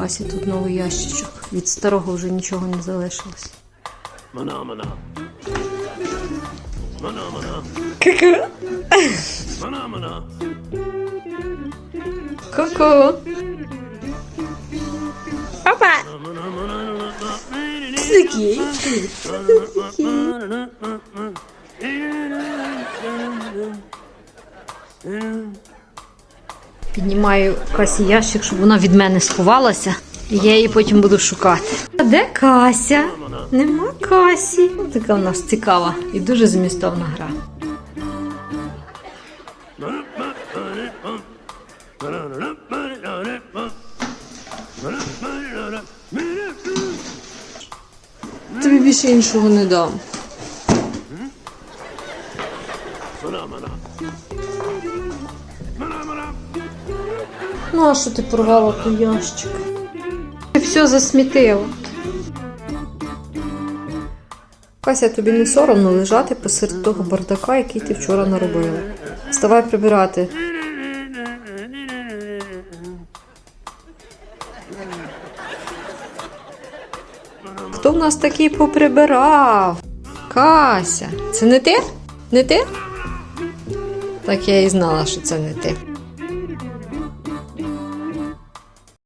Касі тут новий ящичок. Від старого вже нічого не залишилось. Mana-mana. Ку-ку. Mana-mana. Ку-ку. Опа! Такий. Піднімаю Касі ящик, щоб вона від мене сховалася. І я її потім буду шукати. А де Кася? Нема Касі. Така в нас цікава і дуже змістовна гра. Тобі більше іншого не дам. Ну, а що ти порвала той ящик? Ти все засмітила. Кася, тобі не соромно лежати посеред того бардака, який ти вчора наробила. Вставай прибирати. Хто в нас такий поприбирав? Кася, це не ти? Не ти? Так я і знала, що це не ти.